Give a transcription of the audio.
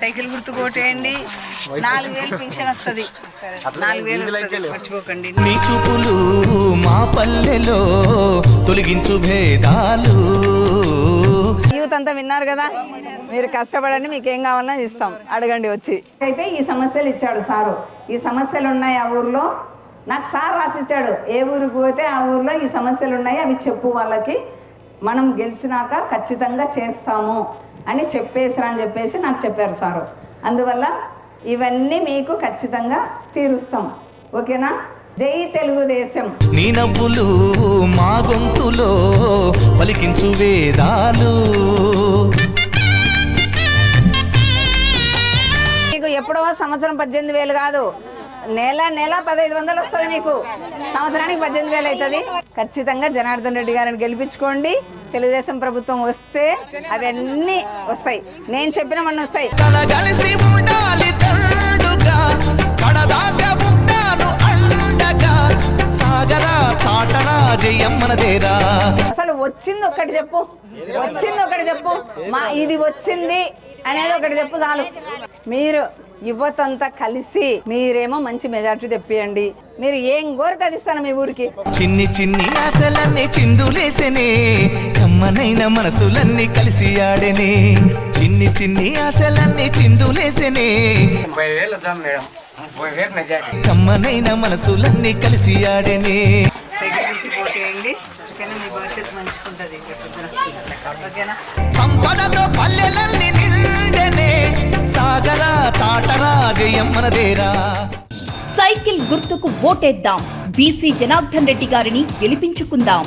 Cycle గుర్తు కొట్టేయండి నాలుగు వేలు పింఛన్ వస్తుంది. నాలుగు వేలు మర్చిపోకండి. నీ చూపులు మా పల్లెలో తొలగించు భేదాలు. యూత్ అంతా విన్నారు కదా? మీరు కష్టపడండి మీకు ఏం కావాలన్నా ఇస్తాం. అడగండి వచ్చి. అయితే ఈ సమస్యలు ఇచ్చాడు సారు. ఈ సమస్యలు ఉన్నాయి ఆ ఊర్లో. నాకు సార్ రాసిచ్చాడు. ఏ ఊరికి పోతే ఆ ఊర్లో ఈ సమస్యలు ఉన్నాయి అవి చెప్పు వాళ్ళకి. మనం గెలిచినాక ఖచ్చితంగా చేస్తాము అని చెప్పేసిరా అని చెప్పేసి నాకు చెప్పారు సారు. అందువల్ల ఇవన్నీ మీకు ఖచ్చితంగా తీరుస్తాం. ఓకేనా? జై తెలుగుదేశం. నీ నవ్వులు మా గొంతులో పలికించు వేదాలు. నీకు ఎప్పుడో సంవత్సరం పద్దెనిమిది వేలు కాదు. నెల నెల పదహైదు వందలు వస్తుంది నీకు సంవత్సరానికి పద్దెనిమిది వేలు అవుతుంది. ఖచ్చితంగా జనార్దన్ రెడ్డి గారిని గెలిపించుకోండి. తెలుగుదేశం ప్రభుత్వం వస్తే అవన్నీ వస్తాయి. నేను చెప్పిన మన వస్తాయి. అసలు వచ్చింది ఒకటి చెప్పు. వచ్చింది ఒకటి చెప్పు. మా ఇది వచ్చింది అనేది ఒకటి చెప్పు చాలు. మీరు యువతంతా కలిసి మీరేమో మంచి మెజార్టీ తెప్పియండి. మీరు ఏం కోరితే అది ఇస్తాను మీ ఊరికి? చిన్ని చిన్ని ఆశలన్నీ చిందులేసెనే కమ్మనైన మనసులన్నీ కలిసి ఆడెనే. చిన్ని చిన్ని ఆశలన్నీ చిందులేసెనే ముప్పై వేలు మేడం. ముప్పై వేలు మెజార్టీ. కమ్మనైన మనసులన్నీ కలిసి ఆడెనే. పోటీయండి ఓకేనా? మీ భవిష్యత్తు మంచుకుంటుంది ఓకేనా? సంపదతో పల్లెలన్నీ నిండెనే. సాగరా చాటరా జయమ్మనదేరా సైకిల్ గుర్తుకు ఓటేద్దాం. బీసీ జనార్దన్ రెడ్డి గారిని గెలిపించుకుందాం.